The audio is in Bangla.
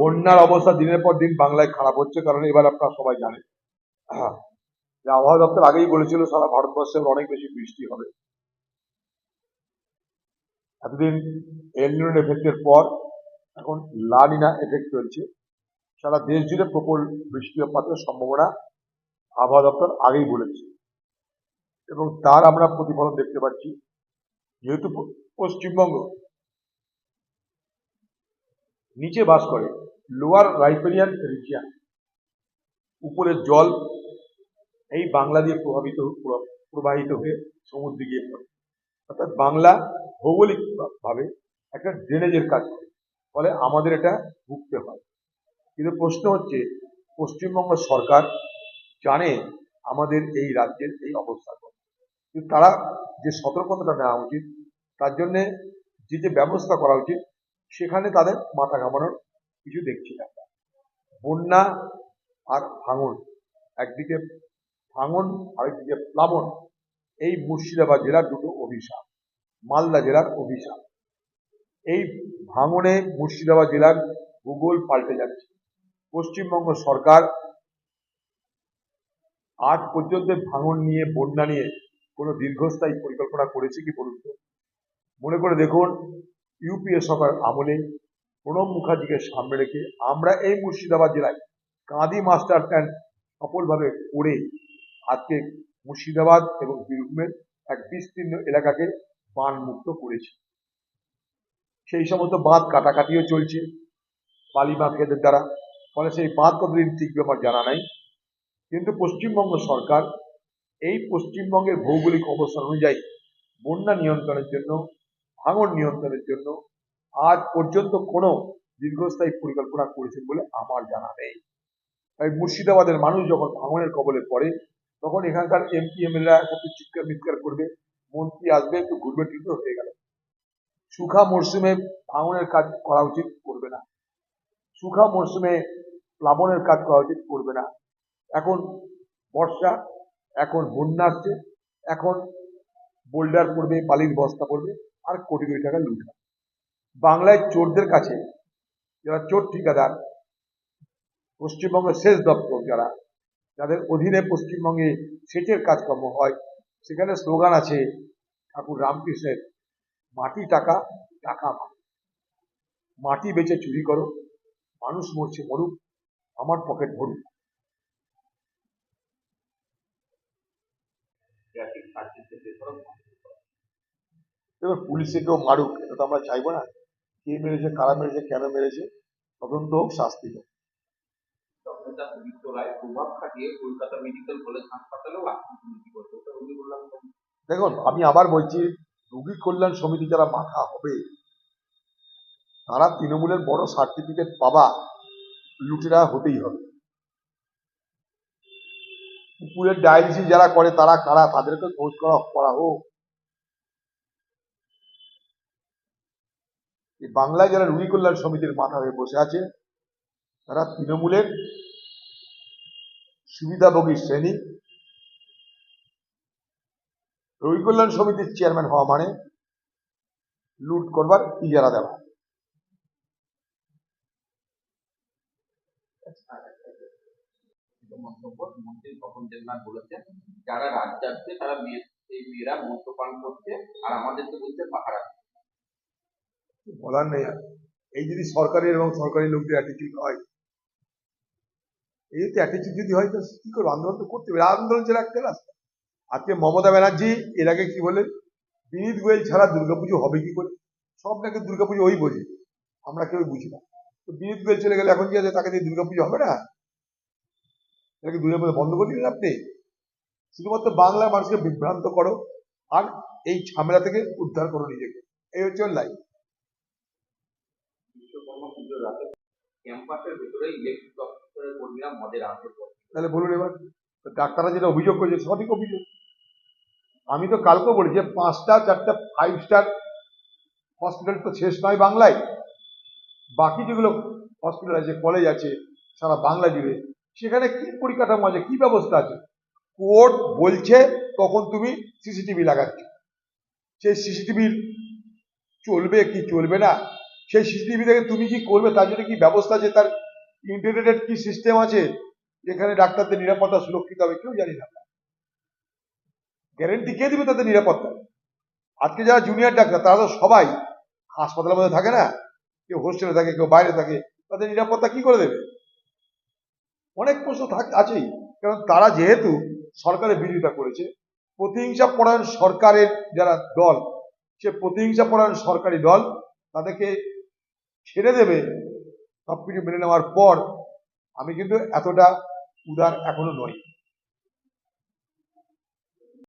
বন্যার অবস্থা দিনের পর দিন বাংলায় খারাপ হচ্ছে, কারণ এবার আপনারা সবাই জানেন। যে আবহাওয়া দপ্তর আগেই বলেছিল, সারা ভারতবর্ষে অনেক বেশি বৃষ্টি হবে। এতদিন এলনিন এফেক্টের পর এখন লানিনা এফেক্ট চলছে। সারা দেশ জুড়ে প্রবল বৃষ্টিপাতের সম্ভাবনা আবহাওয়া দপ্তর আগেই বলেছে। এবং তার আমরা প্রতিফলন দেখতে পাচ্ছি। যেহেতু পশ্চিমবঙ্গ নিচে বাস করে লোয়ার রাইপেরিয়ান রিজিয়ান উপরের জল, এই বাংলা দিয়ে প্রভাবিত, প্র- প্রবাহিত হয়ে সমুদ্রে গিয়ে পড়ে। অর্থাৎ বাংলা ভৌগোলিক ভাবে একটা ড্রেনেজের কাজ করে, ফলে আমাদের এটা ভুগতে হয়। কিন্তু প্রশ্ন হচ্ছে, পশ্চিমবঙ্গ সরকার জানে আমাদের এই রাজ্যের এই অবস্থা কিন্তু তারা যে সতর্কতাটা নেওয়া উচিত, তার জন্যে যে যে ব্যবস্থা করা উচিত সেখানে তাদের মাথা ঘামানোর কিছু দেখছি না। বন্যা আর ভাঙন, একদিকে ভাঙন, আরেকদিকে প্লাবন, এই মুর্শিদাবাদ জেলার দুটো অভিশাপ, মালদা জেলার অভিশাপ। এই ভাঙনে মুর্শিদাবাদ জেলার ভূগোল পাল্টে যাচ্ছে। পশ্চিমবঙ্গ সরকার আজ পর্যন্ত ভাঙন নিয়ে, বন্যা নিয়ে কোনো দীর্ঘস্থায়ী পরিকল্পনা করেছে কি বলুন? মনে করে দেখুন ইউপিএ সরকার আমলে প্রণব মুখার্জিকে সামনে রেখে আমরা এই মুর্শিদাবাদ জেলায় কাঁদি মাস্টার প্ল্যান সফলভাবে করে আজকে মুর্শিদাবাদ এবং বীরভূমের এক বিস্তীর্ণ এলাকাকে বান মুক্ত করেছি। সেই সমস্ত বাঁধ কাটাকাটিও চলছে বালি মাফিয়াদের দ্বারা, ফলে সেই বাঁধ কতদিন টিকবে আমার জানা নাই। কিন্তু পশ্চিমবঙ্গ সরকার এই পশ্চিমবঙ্গের ভৌগোলিক অবস্থান অনুযায়ী বন্যা নিয়ন্ত্রণের জন্য ভাঙন নিয়ন্ত্রণের জন্য আজ পর্যন্ত কোনো দীর্ঘস্থায়ী পরিকল্পনা করেছেন বলে আমার জানা নেই। তাই মুর্শিদাবাদের মানুষ যখন ভাঙনের কবলে পড়ে, তখন এখানকার এমপি, এমএলএরা একটু চিৎকার মিৎকার করবে, মন্ত্রী আসবে, একটু ঘুরবে টুরবে হয়ে গেল। সুখা মরশুমে ভাঙনের কাজ করা উচিত করবে না। সুখা মরশুমে প্লাবনের কাজ করা উচিত করবে না। এখন বর্ষা, এখন বন্যা আসছে, এখন বোল্ডার পড়বে, বালির বস্তা পড়বে আর কোটি কোটি টাকা লুট হবে। বাংলায় চোরদের কাছে যারা চোর ঠিকাদার, পশ্চিমবঙ্গের সেচ দপ্তর যারা, যাদের অধীনে পশ্চিমবঙ্গে সেচের কাজকর্ম হয়, সেখানে স্লোগান আছে, ঠাকুর রামকৃষ্ণের মাটি টাকা টাকা মাটি বেচে চুরি করো, মানুষ মরছে মরুক, আমার পকেট ভরুক এবার পুলিশে কেউ মারুক এটা তো আমরা চাইব না। কে মেরেছে কারা মেরেছে কেন মেরেছে তদন্ত হোক শাস্তি হোক। দেখুন আমি আবার বলছি রুগী কল্যাণ সমিতি যারা মাথা হবে তারা তৃণমূলের বড় সার্টিফিকেট পাবা লুটেরা হতেই হবে। পুকুরের ডায়ালিসিস যারা করে তারা কারা? তাদেরকে খোঁজ করা করা হোক। এই বাংলায় যারা রুগী কল্যাণ সমিতির মাথা হয়ে বসে আছে, তারা তৃণমূলের সুবিধাভোগী শ্রেণি। রবি কল্যাণ সমিতির চেয়ারম্যান হওয়া মানে লুট করবার ইজারা দেওয়া। মন্ত্রী তপন দেবনাথ বলেছেন যারা রাত যাচ্ছে তারা মেয়েরা মদ্যপান করছে, আর আমাদেরকে বলছে পাহারা বলার নেই। এই যদি সরকারি এবং সরকারি লোকদের অ্যাটিটিউড হয়, এই যদি অ্যাটিটিউড যদি হয় তো কি করব? আন্দোলন তো করতে হবে। আন্দোলন ছাড়া একটা রাস্তা আজকে মমতা ব্যানার্জি, এর আগে কি বলে, বিনীত গোয়েল ছাড়া দুর্গাপুজো হবে কি করে? সব নাকি দুর্গাপুজো ওই বোঝে। আমরা কেউ বুঝি না। তো বিনীত গোয়েল চলে গেলে এখন কি আছে? তাকে দিয়ে দুর্গাপুজো হবে না? এটাকে দুর্গাপুজো বন্ধ করে দিলেন আপনি? শুধুমাত্র বাংলা মানুষকে বিভ্রান্ত করো, আর এই ঝামেলা থেকে উদ্ধার করো নিজেকে। এই হচ্ছে লাইফ ক্যাম্পাসের ভেতরে ইলেকট্রিক দপ্তরের কর্মীরা মদের তাহলে বলুন এবার, ডাক্তাররা যেটা অভিযোগ করেছে, সঠিক অভিযোগ। আমি তো কালকে বলি যে পাঁচটা, চারটা ফাইভ স্টার হসপিটাল তো শেষ নয় বাংলায়। বাকি যেগুলো হসপিটাল আছে কলেজ আছে, সারা বাংলা জুড়ে, সেখানে কি পরিকাঠামো আছে, কি ব্যবস্থা আছে? কোর্ট বলছে, তখন তুমি সিসিটিভি লাগাচ্ছ। সেই সিসিটিভি চলবে কি চলবে না? সেই সিসিটিভি থেকে তুমি কি করবে? তার জন্য কি ব্যবস্থা আছে? তার ইন্টিগ্রেটেড কি সিস্টেম আছে? যেখানে ডাক্তারদের নিরাপত্তা সুরক্ষিত হবে কেউ জানি না। গ্যারেন্টি কে দিবে তাদের নিরাপত্তা? আজকে যারা জুনিয়র ডাক্তার, তারা তো সবাই হাসপাতালের মধ্যে থাকে না? কেউ হোস্টেলে থাকে, কেউ বাইরে থাকে, তাদের নিরাপত্তা কি করে দেবে? অনেক প্রশ্ন থাক আছেই। কারণ তারা যেহেতু সরকারের বিরোধিতা করেছে, প্রতিহিংসা পরায়ণ সরকারের যারা দল, সে প্রতিহিংসা পরায়ণ সরকারি দল, তাদেরকে ছেড়ে দেবে সবকিছু মেনে নেওয়ার পর আমি কিন্তু এতটা উদার এখনও নই।